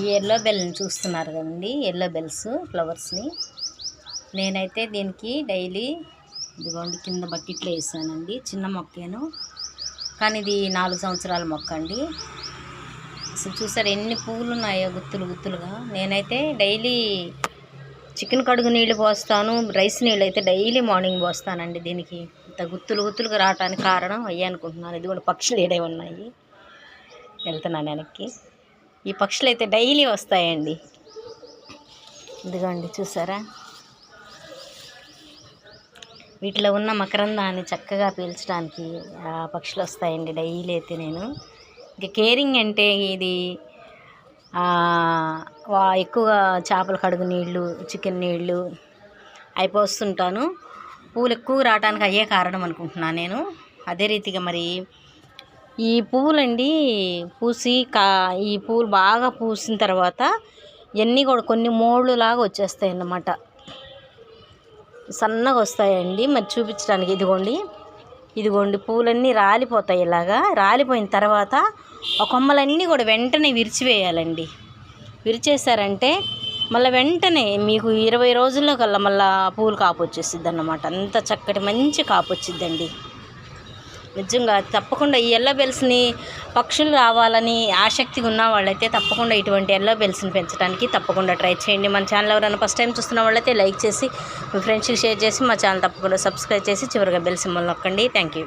ఈ ఎల్లో బెల్ని చూస్తున్నారు కదండి ఎల్లో బెల్స్ ఫ్లవర్స్ని. నేనైతే దీనికి డైలీ ఇదిగోండి కింద బకెట్లో వేసానండి చిన్న మొక్కేను. కానీ ఇది నాలుగు సంవత్సరాల మొక్క అండి అసలు చూసారు ఎన్ని పువ్వులు ఉన్నాయో గుత్తులు గుత్తులుగా. నేనైతే డైలీ చికెన్ కడుగు నీళ్ళు పోస్తాను రైస్ నీళ్ళు అయితే డైలీ మార్నింగ్ పోస్తానండి దీనికి. ఇంత గుత్తులు గుత్తులుగా రావడానికి కారణం అయ్యే అనుకుంటున్నాను. ఇది కూడా పక్షులు ఏడే ఉన్నాయి వెళ్తున్నాను వెనక్కి. ఈ పక్షులు అయితే డైలీ వస్తాయండి. ఇదిగోండి చూసారా? వీటిలో ఉన్న మకరందాన్ని చక్కగా పీల్చడానికి ఆ పక్షులు వస్తాయండి డైలీ అయితే నేను. ఇంకా కేరింగ్ అంటే ఇది వా- ఎక్కువగా చేపలు కడుగు నీళ్ళు చికెన్ నీళ్ళు అవి పోస్తుంటాను పూలు ఎక్కువ రావడానికి అయ్యే కారణం అనుకుంటున్నాను నేను. అదే రీతిగా మరి ఈ పువ్వులండి పూసి కా ఈ పువ్వులు బాగా పూసిన తర్వాత ఇవన్నీ కూడా కొన్ని మోళ్ళు లాగా వచ్చేస్తాయి అన్నమాట సన్నగా వస్తాయండి. మరి చూపించడానికి ఇదిగోండి. ఇదిగోండి పూలన్నీ రాలిపోతాయి ఇలాగా. రాలిపోయిన తర్వాత ఆ కొమ్మలన్నీ కూడా వెంటనే విరిచివేయాలండి. విరిచేసారంటే మళ్ళీ వెంటనే మీకు ఇరవై రోజుల్లో కల్లా మళ్ళీ పూలు కాపు వచ్చేసిద్ది అన్నమాట అంత చక్కటి మంచి కాపు వచ్చిద్దండి. నిజంగా తప్పకుండా ఈ ఎల్లో బెల్స్ని పక్షులు రావాలని ఆసక్తిగా ఉన్న వాళ్ళైతే తప్పకుండా ఇటువంటి ఎల్లో బెల్స్ని పెంచడానికి తప్పకుండా ట్రై చేయండి. మన ఛానల్ ఎవరైనా ఫస్ట్ టైం చూస్తున్న వాళ్ళైతే లైక్ చేసి మీ ఫ్రెండ్స్కి షేర్ చేసి మా ఛానల్ తప్పకుండా సబ్స్క్రైబ్ చేసి చివరిగా బెల్ సింబల్ నొక్కండి. Thank you